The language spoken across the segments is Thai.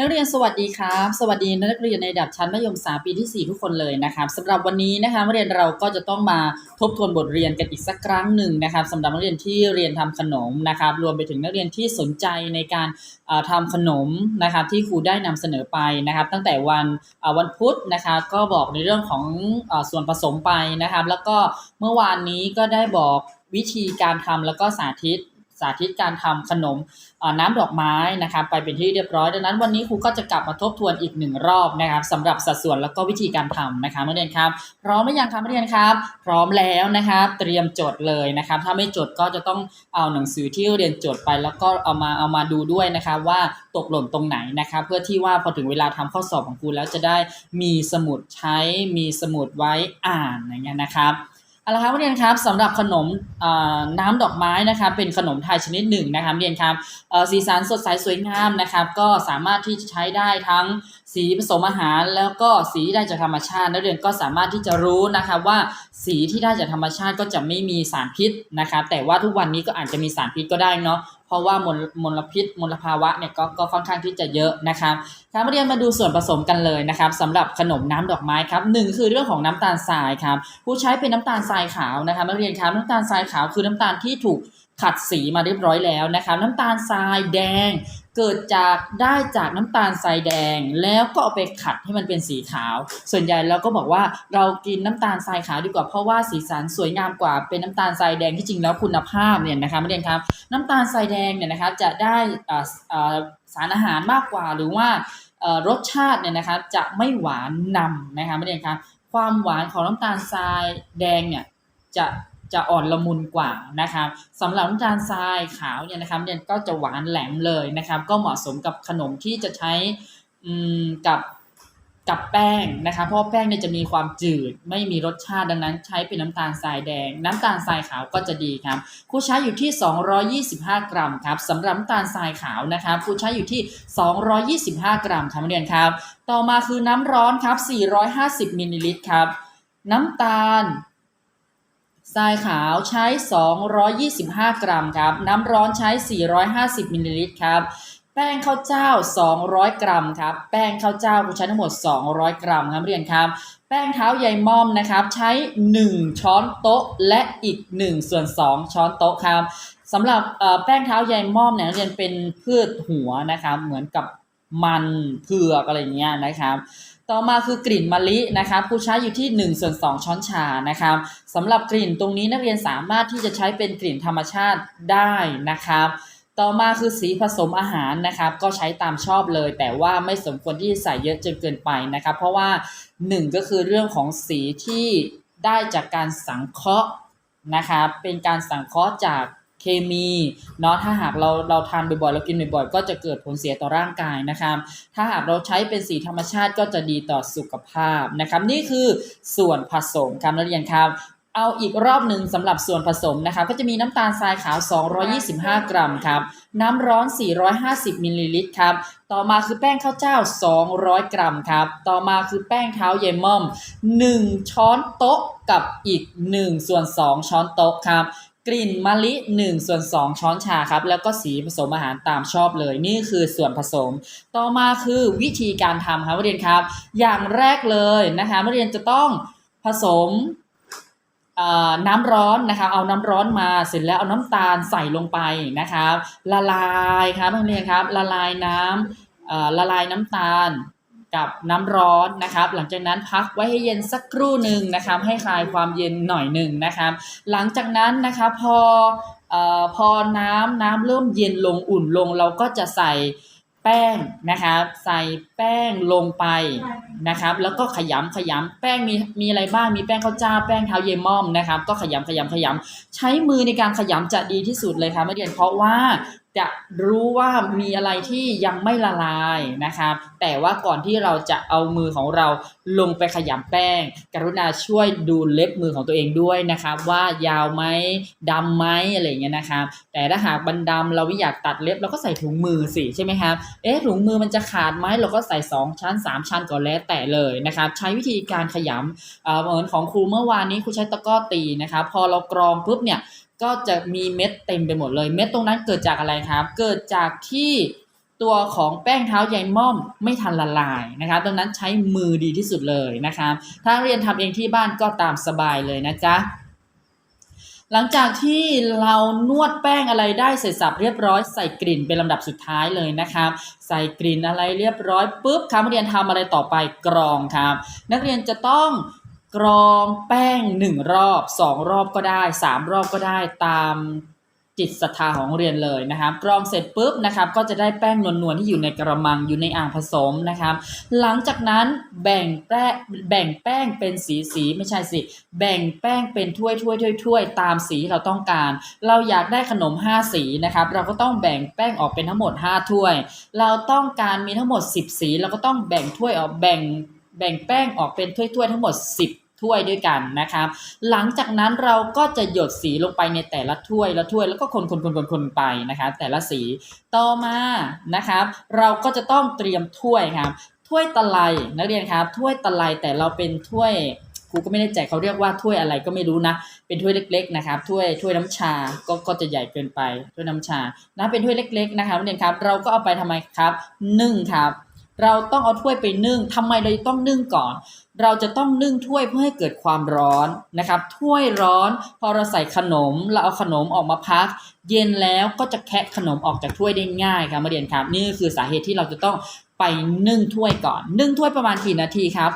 นักเรียนสวัสดีครับ สวัสดีนักเรียนในระดับชั้นมัธยมศึกษาปีที่ 4 ทุกคนเลยนะครับสำหรับวันนี้นะคะนักเรียนเราก็จะต้องมาทบทวนบทเรียนกันอีกสักครั้งหนึ่งนะครับสำหรับนักเรียนที่เรียนทำขนมนะครับ รวมไปถึงนักเรียนที่สนใจในการเอ่อทำขนมนะครับ ที่ครูได้นำเสนอไปนะครับ ตั้งแต่วันวันพุธนะครับก็บอกในเรื่องของอส่วนผสมไปนะครับ แล้วก็เมื่อวานนี้ก็ได้บอกวิธีการทำแล้วก็สาธิต สาธิตการทำขนมน้ำดอกไม้นะครับไปเป็นที่เรียบร้อยดังนั้นวันนี้ครูก็จะกลับมาทบทวนอีกหนึ่งรอบนะครับสำหรับสัดส่วนแล้วก็วิธีการทำนะครับนักเรียนครับพร้อมหรือยังครับนักเรียนครับ พร้อมแล้วนะครับ เตรียมจดเลยนะครับ ถ้าไม่จดก็จะต้องเอาหนังสือที่เรียนจดไป แล้วก็เอามาเอามาดูด้วยนะครับว่าตกหล่นตรงไหนนะครับ เพื่อที่ว่าพอถึงเวลาทำข้อสอบของครูแล้วจะได้มีสมุดใช้มีสมุดไว้อ่านอย่างเงี้ยนะครับ เอาละครับเรียนครับสำหรับขนมน้ำดอกไม้นะครับเป็นขนมไทยชนิดหนึ่งนะครับเรียนครับสีสันสดใสสวยงามนะครับ ก็สามารถที่จะใช้ได้ทั้งสีผสมอาหาร แล้วก็สีที่ได้จากธรรมชาตินักเรียนก็สามารถที่จะรู้นะครับว่าสีที่ได้จากธรรมชาติก็จะไม่มีสารพิษนะครับ แต่ว่าทุกวันนี้ก็อาจจะมีสารพิษก็ได้เนาะ เพราะว่ามลมลพิษมลภาวะเนี่ยก็ก็ค่อนข้างที่จะเยอะนะครับครับเรียนมาดูส่วนผสมกันเลยนะครับสำหรับขนมน้ำดอกไม้ครับหนึ่งคือเรื่องของน้ำตาลทรายครับผู้ใช้เป็นน้ำตาลทรายขาวนะครับนักเรียนครับน้ำตาลทรายขาวคือน้ำตาลที่ถูกขัดสีมาเรียบร้อยแล้วนะครับ น้ำตาลทรายแดง เกิดจากได้จากน้ำตาลทรายแดง แล้วก็เอาไปขัดให้มันเป็นสีขาว ส่วนใหญ่เราก็บอกว่าเรากินน้ำตาลทรายขาวดีกว่าเพราะว่าสีสันสวยงามกว่าเป็นน้ำตาลทรายแดงที่จริงแล้วคุณภาพเนี่ยนะครับนักเรียนครับ น้ำตาลทรายแดงเนี่ยนะครับจะได้อ่าสารอาหารมากกว่าหรือว่ารสชาติเนี่ยนะครับจะไม่หวานนำนะคะไม่ได้ครับความหวานของน้ำตาลทรายแดงเนี่ยจะ จะอ่อนละมุนกว่านะครับสำหรับน้ำตาลทรายขาวเนี่ยนะครับเนี่ยก็จะหวานแหลมเลยนะครับ ก็เหมาะสมกับขนมที่จะใช้กับกับแป้งนะครับเพราะแป้งเนี่ยจะมีความจืดไม่มีรสชาติดังนั้นใช้เป็นน้ำตาลทรายแดง น้ำตาลทรายขาวก็จะดีครับผู้ใช้อยู่ที่ 225 กรัมครับสำหรับน้ำตาลทรายขาวนะครับผู้ใช้อยู่ที่ 225 กรัมครับเรียนครับ ต่อมาคือน้ำร้อนครับ450มิลลิลิตรครับน้ำตาล ทรายขาวใช้ 225 กรัมครับ น้ำร้อนใช้ 450 มิลลิลิตรครับแป้งข้าวเจ้า 200 กรัมครับ แป้งข้าวเจ้าผู้ใช้ทั้งหมด 200 กรัมครับเรียนครับ แป้งเท้าใยม่อมนะครับ ใช้ 1 ช้อนโต๊ะและอีก 1 ส่วน 2 ช้อนโต๊ะครับสำหรับเอ่อแป้งเท้าใยม่อมเนี่ยนักเรียนเป็นพืชหัวนะครับ เหมือนกับมันเผือกอะไรเงี้ยนะครับ ต่อมาคือกลิ่นมะลินะครับผู้ใช้อยู่ที่1ส่วน2ช้อนชานะครับสำหรับกลิ่นตรงนี้นักเรียนสามารถที่จะใช้เป็นกลิ่นธรรมชาติได้นะครับต่อมาคือสีผสมอาหารนะครับ ก็ใช้ตามชอบเลย แต่ว่าไม่สมควรที่จะใส่เยอะจนเกินไปนะครับ เพราะว่าหนึ่งก็คือเรื่องของสีที่ได้จากการสังเคราะห์นะครับเป็นการสังเคราะห์จาก เคมีเนาะถ้าหากเราเราทานบ่อยๆเรากินบ่อยๆก็จะเกิดผลเสียต่อร่างกายนะครับ ถ้าหากเราใช้เป็นสีธรรมชาติก็จะดีต่อสุขภาพนะครับ นี่คือส่วนผสมครับนักเรียนครับเอาอีกรอบหนึ่งสำหรับส่วนผสมนะครับก็จะมีน้ำตาลทรายขาว 225 กรัมครับน้ำร้อน 450 มิลลิลิตรครับต่อมาคือแป้งข้าวเจ้า 200 กรัมครับต่อมาคือแป้งเท้าเยม่อม 1 ช้อนโต๊ะกับอีก 1 ส่วน 2 ช้อนโต๊ะครับ กลิ่นมะลิ1ส่วน2 ช้อนชาครับ แล้วก็สีผสมอาหารตามชอบเลย นี่คือส่วนผสม ต่อมาคือวิธีการทำครับนักเรียนครับ อย่างแรกเลยนะคะนักเรียนจะต้องผสมน้ำร้อนนะคะเอาน้ำร้อนมาเสร็จแล้วเอาน้ำตาลใส่ลงไปนะครับละลายครับนักเรียนครับละลายน้ำละลายน้ำตาล กับน้ำร้อนนะครับ หลังจากนั้นพักไว้ให้เย็นสักครู่หนึ่งนะครับให้คลายความเย็นหน่อยหนึ่งนะครับ หลังจากนั้นนะครับพอเอ่อพอน้ำน้ำเริ่มเย็นลงอุ่นลง เราก็จะใส่แป้งนะครับ ใส่ แป้งลงไปนะครับ แล้วก็ขยำขยำแป้งมีมีอะไรบ้างมีแป้งข้าวเจ้าแป้งเท้าเยม่อมนะครับ ก็ขยำขยำขยำใช้มือในการขยำจะดีที่สุดเลยครับนักเรียนเพราะว่าจะรู้ว่ามีอะไรที่ยังไม่ละลายนะครับ แต่ว่าก่อนที่เราจะเอามือของเราลงไปขยำแป้ง กรุณาช่วยดูเล็บมือของตัวเองด้วยนะครับ ว่ายาวไหมดำไหมอะไรเงี้ยนะครับ แต่ถ้าหากบันดำเราไม่อยากตัดเล็บเราก็ใส่ถุงมือสิใช่ไหมครับเอ๊ะถุงมือมันจะขาดไหมเราก็ใส่ 2 ชั้น 3 ชั้นก่อนแล้วแต่เลยนะครับใช้วิธีการขยำเหมือนของครูเมื่อวานนี้ครูใช้ตะกร้อตีนะครับพอเรากรองปุ๊บเนี่ยก็จะมีเม็ดเต็มไปหมดเลย เม็ดตรงนั้นเกิดจากอะไรครับ เกิดจากที่ตัวของแป้งเท้าใยม่อมไม่ทันละลายนะครับดังนั้นใช้มือดีที่สุดเลยนะครับ ถ้าเรียนทำเองที่บ้านก็ตามสบายเลยนะจ๊ะ หลังจากที่เรานวดแป้งอะไรได้เสร็จสับเรียบร้อยใส่กลิ่นเป็นลำดับสุดท้ายเลยนะครับใส่กลิ่นอะไรเรียบร้อยปุ๊บครับนักเรียนทำอะไรต่อไปกรองครับ นักเรียนจะต้องกรองแป้งหนึ่งรอบสองรอบก็ได้สามรอบก็ได้ตาม จิตศรัทธาของเรียนเลยนะครับกรองเสร็จปุ๊บนะครับก็จะได้แป้งนวลๆที่อยู่ในกระมังอยู่ในอ่างผสมนะครับ หลังจากนั้นแบ่งแป้งแบ่งแป้งเป็นสีสีไม่ใช่สิ แบ่งแป้งเป็นถ้วยถ้วยถ้วยถ้วยตามสีที่เราต้องการ เราอยากได้ขนม 5 สีนะครับเราก็ต้องแบ่งแป้งออกเป็นทั้งหมด 5 ถ้วย เราต้องการมีทั้งหมด 10 สี เราก็ต้องแบ่งถ้วยออกแบ่งแบ่งแป้งออกเป็นถ้วยถ้วยๆทั้งหมด 10 ถ้วยด้วยกันนะครับ หลังจากนั้นเราก็จะหยดสีลงไปในแต่ละถ้วยละถ้วยแล้วก็คนคนคนคนคนไปนะครับแต่ละสีต่อมานะครับ เราก็จะต้องเตรียมถ้วยครับถ้วยตะไลนักเรียนครับถ้วยตะไลแต่เราเป็นถ้วยครูก็ไม่แน่ใจเขาเรียกว่าถ้วยอะไรก็ไม่รู้นะ เป็นถ้วยเล็ก ๆ นะครับถ้วยถ้วยน้ำชาก็ก็จะใหญ่เกินไปถ้วยน้ำชานะเป็นถ้วยเล็ก ๆ นะครับนักเรียนครับ เราก็เอาไปทำไมครับนึ่งครับ เราต้องเอาถ้วยไปนึ่งทำไมเราต้องนึ่งก่อน เราจะต้องนึ่งถ้วยเพื่อให้เกิดความร้อนนะครับ ถ้วยร้อน พอเราใส่ขนม เราเอาขนมออกมาพัก เย็นแล้วก็จะแคะขนมออกจากถ้วยได้ง่ายครับมาเรียนครับ นี่คือสาเหตุที่เราจะต้องไปนึ่งถ้วยก่อน นึ่งถ้วยประมาณกี่นาทีครับ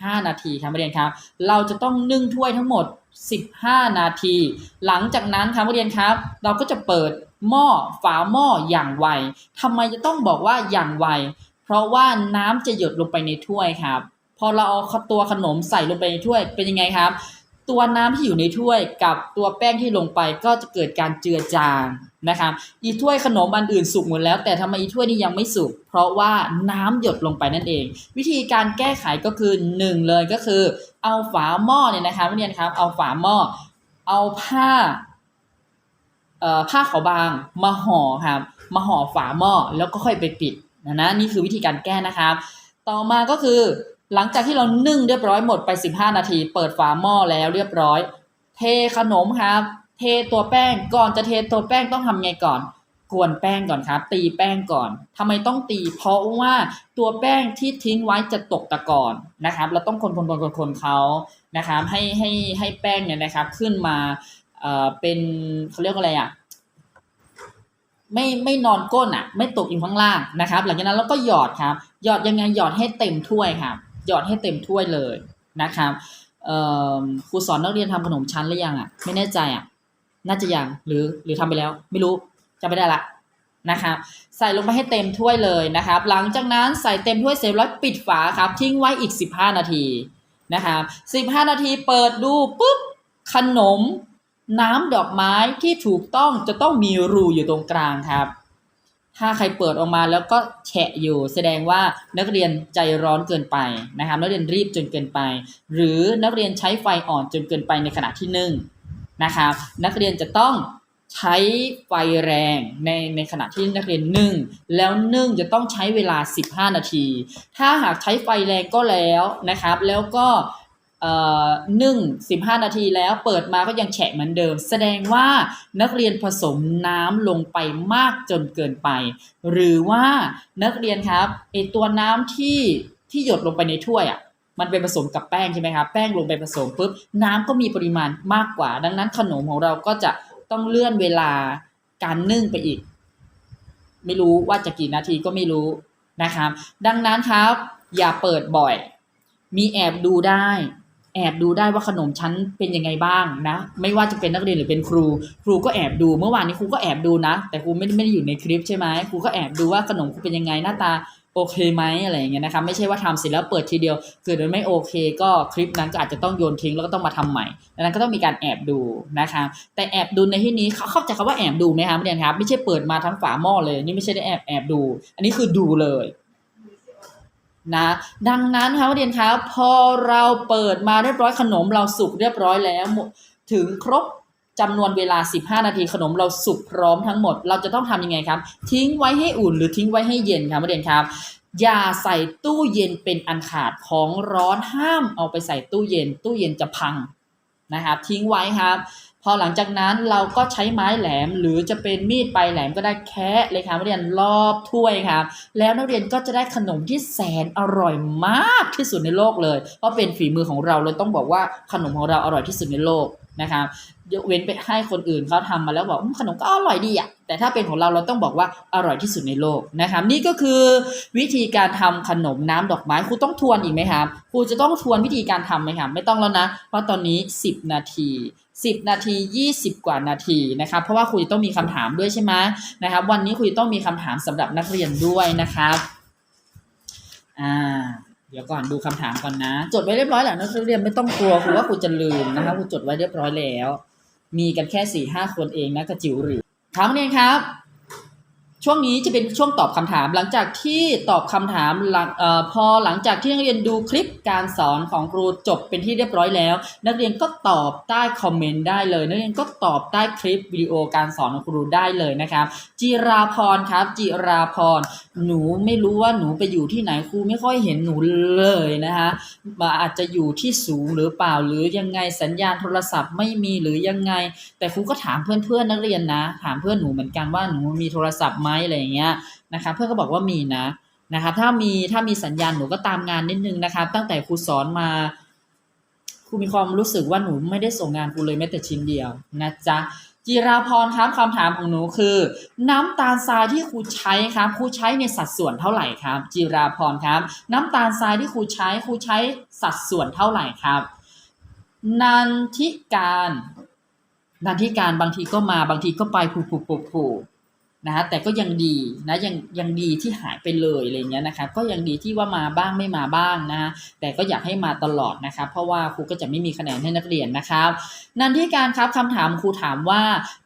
15 นาทีครับมาเรียนครับ เราจะต้องนึ่งถ้วยทั้งหมด 15 นาที หลังจากนั้นครับมาเรียนครับ เราก็จะเปิดหม้อฝาหม้ออย่างไวทำไมจะต้องบอกว่าอย่างไว เพราะว่าน้ำจะหยดลงไปในถ้วยครับ พอเราเอาตัวขนมใส่ลงไปในถ้วยเป็นยังไงครับ ตัวน้ำที่อยู่ในถ้วยกับตัวแป้งที่ลงไปก็จะเกิดการเจือจางนะครับอีถ้วยขนมอันอื่นสุกหมดแล้ว แต่ทำไมอีถ้วยนี้ยังไม่สุกเพราะว่าน้ำหยดลงไปนั่นเอง วิธีการแก้ไขก็คือหนึ่งเลยก็คือ เอาฝาหม้อเนี่ยนะครับนักเรียนครับ เอาฝาหม้อเอาผ้าเอ่อผ้าขาวบางมาห่อครับมาห่อฝาหม้อแล้วก็ค่อยไปปิด นะนะนี่คือวิธีการแก้นะครับ ต่อมาก็คือ หลังจากที่เรานึ่งเรียบร้อยหมดไป 15 นาที เปิดฝาหม้อแล้วเรียบร้อย เทขนมครับ เทตัวแป้งก่อนจะเทตัวแป้งต้องทำไงก่อนกวนแป้งก่อนครับ ตีแป้งก่อนทำไมต้องตี เพราะว่าตัวแป้งที่ทิ้งไว้จะตกตะกอนนะครับ เราต้องคนคนคนคนคนเขานะครับ ให้ให้ให้แป้งเนี่ยนะครับขึ้นมาเอ่อเป็นเขาเรียกอะไรอะ ไม่ไม่นอนก้นอะ ไม่ตกอยู่ข้างล่างนะครับ หลังจากนั้นเราก็หยอดครับ หยอดยังไงหยอดให้เต็มถ้วยครับ หยอดให้เต็มถ้วยเลยนะครับครูสอนนักเรียนทำขนมชั้นหรือยังอะ ไม่แน่ใจอะ น่าจะยังหรือหรือทำไปแล้ว ไม่รู้จำไม่ได้ละนะครับใส่ลงไปให้เต็มถ้วยเลยนะครับ หลังจากนั้นใส่เต็มถ้วยเสร็จแล้วปิดฝาครับ ทิ้งไว้อีก 15 นาทีนะครับ15 นาทีเปิดดูปุ๊บขนม น้ำดอกไม้ที่ถูกต้องจะต้องมีรูอยู่ตรงกลางครับ ถ้าใครเปิดออกมาแล้วก็แฉะอยู่ แสดงว่านักเรียนใจร้อนเกินไปนะครับ นักเรียนรีบจนเกินไป หรือนักเรียนใช้ไฟอ่อนจนเกินไปในขณะที่นึ่งนะครับ นักเรียนจะต้องใช้ไฟแรงในในขณะที่นักเรียนนึ่ง แล้วนึ่งจะต้องใช้เวลา 15 นาที ถ้าหากใช้ไฟแรงก็แล้วนะครับ แล้วก็ เอ่อนึ่ง15นาทีแล้วเปิดมาก็ยังแฉะเหมือนเดิม แสดงว่านักเรียนผสมน้ำลงไปมากจนเกินไป หรือว่านักเรียนครับไอตัวน้ำที่ที่หยดลงไปในถ้วยอะมันไปผสมกับแป้งใช่ไหมครับแป้งลงไปผสมปุ๊บน้ำก็มีปริมาณมากกว่า ดังนั้นขนมของเราก็จะต้องเลื่อนเวลาการนึ่งไปอีก ไม่รู้ว่าจะกี่นาทีก็ไม่รู้นะครับ ดังนั้นครับ อย่าเปิดบ่อย มีแอบดูได้ แอบดูได้ว่าขนมชั้นเป็นยังไงบ้างนะ ไม่ว่าจะเป็นนักเรียนหรือเป็นครู ครูก็แอบดูเมื่อวานนี้ครูก็แอบดูนะ แต่ครูไม่ได้ไม่ได้อยู่ในคลิปใช่ไหมครูก็แอบดูว่าขนมครูเป็นยังไงหน้าตาโอเคไหมอะไรอย่างเงี้ยนะครับไม่ใช่ว่าทำเสร็จแล้วเปิดทีเดียวเกิดมันไม่โอเค ก็คลิปนั้นก็อาจจะต้องโยนทิ้งแล้วก็ต้องมาทำใหม่ดังนั้นก็ต้องมีการแอบดูนะครับแต่แอบดูในที่นี้เขาเข้าใจคำว่าแอบดูไหมครับเรียนครับ ไม่ใช่เปิดมาทั้งฝาหม้อเลยนี่ไม่ใช่ได้แอบแอบดู อันนี้คือดูเลย นะดังนั้นครับนักเรียนครับพอเราเปิดมาเรียบร้อยขนมเราสุกเรียบร้อยแล้ว ถึงครบจำนวนเวลา 15 นาทีขนมเราสุกพร้อมทั้งหมด เราจะต้องทำยังไงครับ ทิ้งไว้ให้อุ่นหรือทิ้งไว้ให้เย็นครับนักเรียนครับ อย่าใส่ตู้เย็นเป็นอันขาดของร้อนห้ามเอาไปใส่ตู้เย็น ตู้เย็นจะพังนะครับทิ้งไว้ครับ พอหลังจากนั้นเราก็ใช้ไม้แหลมหรือจะเป็นมีดปลายแหลมก็ได้แคะเลยครับนักเรียนรอบถ้วยครับแล้วนักเรียนก็จะได้ขนมที่แสนอร่อยมากที่สุดในโลกเลย เพราะเป็นฝีมือของเราเราต้องบอกว่าขนมของเราอร่อยที่สุดในโลกนะครับยกเว้นไปให้คนอื่นเขาทำมาแล้วบอกขนมก็อร่อยดีอะแต่ถ้าเป็นของเราเราต้องบอกว่าอร่อยที่สุดในโลกนะครับนี่ก็คือวิธีการทำขนมน้ำดอกไม้ครูต้องทวนอีกไหมครับครูจะต้องทวนวิธีการทำไหมครับไม่ต้องแล้วนะเพราะตอนนี้ 10 นาที 10 นาที 20 กว่านาทีนะครับเพราะว่าครูจะต้องมีคำถามด้วยใช่ไหมนะครับวันนี้ครูจะต้องมีคำถามสำหรับนักเรียนด้วยนะครับอ่าเดี๋ยวก่อนดูคำถามก่อนนะ จดไว้เรียบร้อยแล้วนักเรียนไม่ต้องกลัวครูว่าครูจะลืมนะครับครูจดไว้เรียบร้อยแล้ว มีกันแค่สี่ห้าคนเองนะกระจิ๋วหรือถามนักเรียนครับ ช่วงนี้จะเป็นช่วงตอบคำถาม หลังจากที่ตอบคำถามหลังเอ่อพอหลังจากที่นักเรียนดูคลิปการสอนของครูจบเป็นที่เรียบร้อยแล้ว นักเรียนก็ตอบใต้คอมเมนต์ได้เลย นักเรียนก็ตอบใต้คลิปวิดีโอการสอนของครูได้เลยนะครับ จิราพรครับ จิราพรหนูไม่รู้ว่าหนูไปอยู่ที่ไหนครูไม่ค่อยเห็นหนูเลยนะคะอาจจะอยู่ที่สูงหรือเปล่าหรือยังไงสัญญาณโทรศัพท์ไม่มีหรือยังไง แต่ครูก็ถามเพื่อนๆนักเรียนนะ ถามเพื่อนหนูเหมือนกันว่าหนูมีโทรศัพท์ไหมอะไรอย่างเงี้ยนะคะเพื่อนก็บอกว่ามีนะนะคะถ้ามีถ้ามีสัญญาณหนูก็ตามงานนิดนึงนะคะตั้งแต่ครูสอนมาครูมีความรู้สึกว่าหนูไม่ได้ส่งงานครูเลยแม้แต่ชิ้นเดียวนะจ๊ะจิราพรครับคำถามของหนูคือ น้ำตาลทรายที่ครูใช้ครับครูใช้ในสัดส่วนเท่าไหร่ครับ จิราพรครับ น้ำตาลทรายที่ครูใช้ครูใช้สัดส่วนเท่าไหร่ครับ นันทิการนันทิการบางทีก็มาบางทีก็ไปผูผูผูผู นะฮะแต่ก็ยังดีนะยังยังดีที่หายไปเลยอะไรเงี้ยนะครับก็ยังดีที่ว่ามาบ้างไม่มาบ้างนะฮะแต่ก็อยากให้มาตลอดนะครับเพราะว่าครูก็จะไม่มีคะแนนให้นักเรียนนะครับ นันทิการครับคำถามครูถามว่า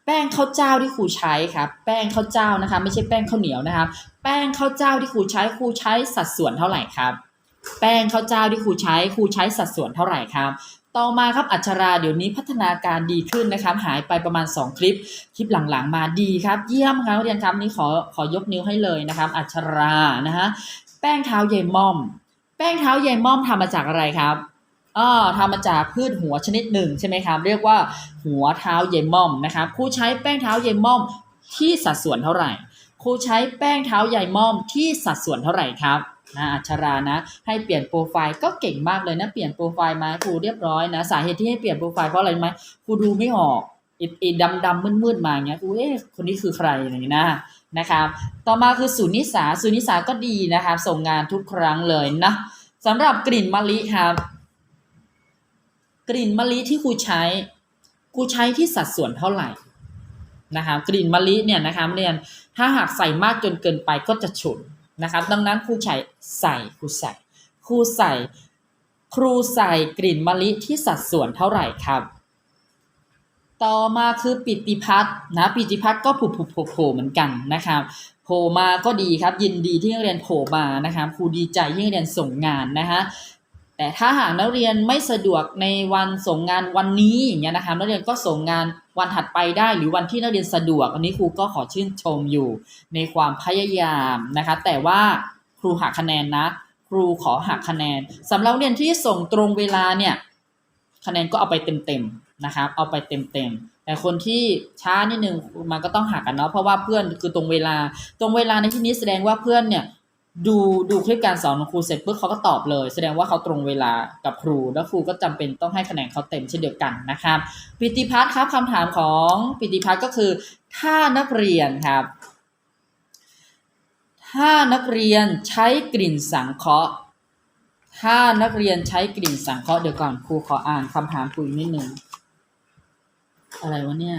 แป้งข้าวเจ้าที่ครูใช้ครับแป้งข้าวเจ้านะคะไม่ใช่แป้งข้าวเหนียวนะครับแป้งข้าวเจ้าที่ครูใช้ครูใช้สัดส่วนเท่าไหร่ครับแป้งข้าวเจ้าที่ครูใช้ครูใช้สัดส่วนเท่าไหร่ครับ ต่อมาครับอัชราเดี๋ยวนี้พัฒนาการดีขึ้นนะครับ หายไปประมาณ 2 คลิป คลิปหลังๆ มาดีครับ เยี่ยมครับเรียนครับนี่ขอขอยกนิ้วให้เลยนะครับ อัชรานะฮะแป้งเท้าเยม่อม แป้งเท้าเยม่อมทำมาจากอะไรครับอ๋อทำมาจากพืชหัวชนิดหนึ่งใช่ไหมครับเรียกว่าหัวเท้าเยม่อมนะครับครูใช้แป้งเท้าเยม่อมที่สัดส่วนเท่าไหร่ครูใช้แป้งเท้าใหญ่ม่อมที่สัดส่วนเท่าไหร่ครับ นะอัชรานะ ให้เปลี่ยนโปรไฟล์ก็เก่งมากเลยนะ เปลี่ยนโปรไฟล์มาครูเรียบร้อยนะ สาเหตุที่ให้เปลี่ยนโปรไฟล์เพราะอะไรไหมครูดูไม่ออกอีดำดำมืดมืดๆมาอย่างเงี้ยครูเอ๊ะคนนี้คือใครอย่างงี้นะนะครับต่อมาคือสุนิสาสุนิสาก็ดีนะครับส่งงานทุกครั้งเลยนะสำหรับกลิ่นมะลิครับกลิ่นมะลิที่ครูใช้ครูใช้ที่สัดส่วนเท่าไหร่นะครับกลิ่นมะลิเนี่ยนะครับเรียนถ้าหากใส่มากจนเกินไปก็จะฉุน นะครับ ดังนั้นครูใส่ใส่ครูใส่ครูใส่ ครูใส่กลิ่นมะลิที่สัดส่วนเท่าไหร่ครับ ต่อมาคือปิติพัฒนะปิติพัฒก็ผุผุผล่โผล่เหมือนกันนะครับโผล่มาก็ดีครับยินดีที่นักเรียนโผล่มานะครับครูดีใจที่นักเรียนส่งงานนะฮะ แต่ถ้าหากนักเรียนไม่สะดวกในวันส่งงานวันนี้อย่างเงี้ยนะครับนักเรียนก็ส่งงานวันถัดไปได้หรือวันที่นักเรียนสะดวกอันนี้ครูก็ขอชื่นชมอยู่ในความพยายามนะคะ แต่ว่าครูหักคะแนนนะ ครูขอหักคะแนนสำหรับนักเรียนที่ส่งตรงเวลาเนี่ยคะแนนก็เอาไปเต็มๆนะครับเอาไปเต็มๆแต่คนที่ช้านิดนึงมันก็ต้องหักกันเนาะเพราะว่าเพื่อนคือตรงเวลาตรงเวลาในที่นี้แสดงว่าเพื่อนเนี่ย ดูดูคลิปการสอนของครูเสร็จปุ๊บเขาก็ตอบเลย แสดงว่าเขาตรงเวลากับครู แล้วครูก็จำเป็นต้องให้คะแนนเขาเต็มเช่นเดียวกันนะครับปิติพัฒน์ครับคำถามของปิติพัฒน์ก็คือ ถ้านักเรียนครับ ถ้านักเรียนใช้กลิ่นสังเคราะห์ ถ้านักเรียนใช้กลิ่นสังเคราะห์เดี๋ยวก่อนครูขออ่านคำถามครูอีกนิดนึงอะไรวะเนี่ย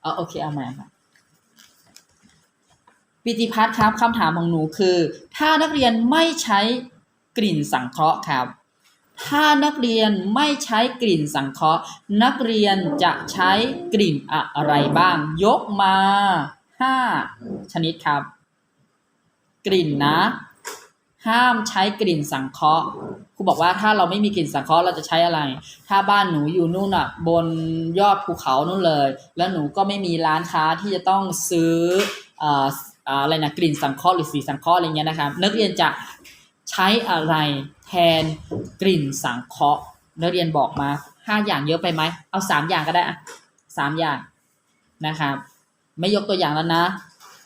เอโอเคเอาใหม่ค่ะ ปิติพัฒน์ครับคำถามของหนูคือ ถ้านักเรียนไม่ใช้กลิ่นสังเคราะห์ครับ ถ้านักเรียนไม่ใช้กลิ่นสังเคราะห์ นักเรียนจะใช้กลิ่นอะไรบ้าง ยกมาห้าชนิดครับ กลิ่นนะ ห้ามใช้กลิ่นสังเคราะห์ครูบอกว่าถ้าเราไม่มีกลิ่นสังเคราะห์เราจะใช้อะไร ถ้าบ้านหนูอยู่นู่นอะบนยอดภูเขานู่นเลย แล้วหนูก็ไม่มีร้านค้าที่จะต้องซื้อเอะไรนะกลิ่นสังเคราะห์หรือสีสังเคราะห์อะไรเงี้ยนะครับ นักเรียนจะใช้อะไรแทนกลิ่นสังเคราะห์นักเรียนบอกมาห้าอย่างเยอะไปไหมเอาสามอย่างก็ได้อะสามอย่างนะครับ ไม่ยกตัวอย่างแล้วนะ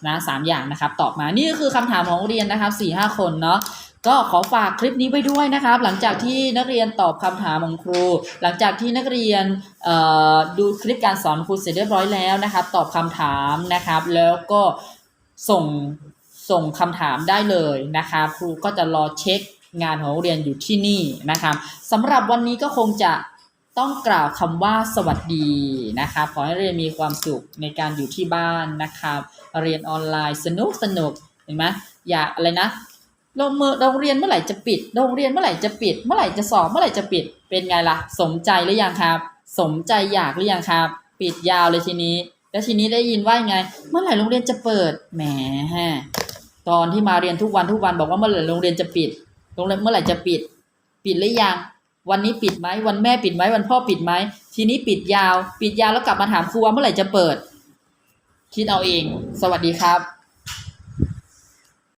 นะสามอย่างนะครับ ตอบมานี่ก็คือคำถามของนักเรียนนะครับสี่ห้าคนเนาะก็ขอฝากคลิปนี้ไว้ด้วยนะครับ หลังจากที่นักเรียนตอบคำถามของครู หลังจากที่นักเรียนดูคลิปการสอนครูเสร็จเรียบร้อยแล้วนะครับ ตอบคำถามนะครับ แล้วก็ ส่งส่งคำถามได้เลยนะครับครูก็จะรอเช็คงานของนักเรียนอยู่ที่นี่นะครับสำหรับวันนี้ก็คงจะต้องกล่าวคำว่าสวัสดีนะครับขอให้เรียนมีความสุขในการอยู่ที่บ้านนะครับเรียนออนไลน์สนุกสนุกเห็นไหมอยากอะไรนะโรงมือโรงเรียนเมื่อไหร่จะปิด โรงเรียนเมื่อไหร่จะปิด เมื่อไหร่จะสอบเมื่อไหร่จะปิด เป็นไงล่ะ สมใจหรือยังครับ สมใจอยากหรือยังครับ ปิดยาวเลยทีนี้ แล้วทีนี้ได้ยินว่าไง เมื่อไหร่โรงเรียนจะเปิด แหมตอนที่มาเรียนทุกวันทุกวันบอกว่าเมื่อไหร่โรงเรียนจะปิด โรงเรียนเมื่อไหร่จะปิด ปิดหรือยัง วันนี้ปิดไหม วันแม่ปิดไหม วันพ่อปิดไหม ทีนี้ปิดยาว ปิดยาวแล้วกลับมาถามครูว่าเมื่อไหร่จะเปิด คิดเอาเอง สวัสดีครับ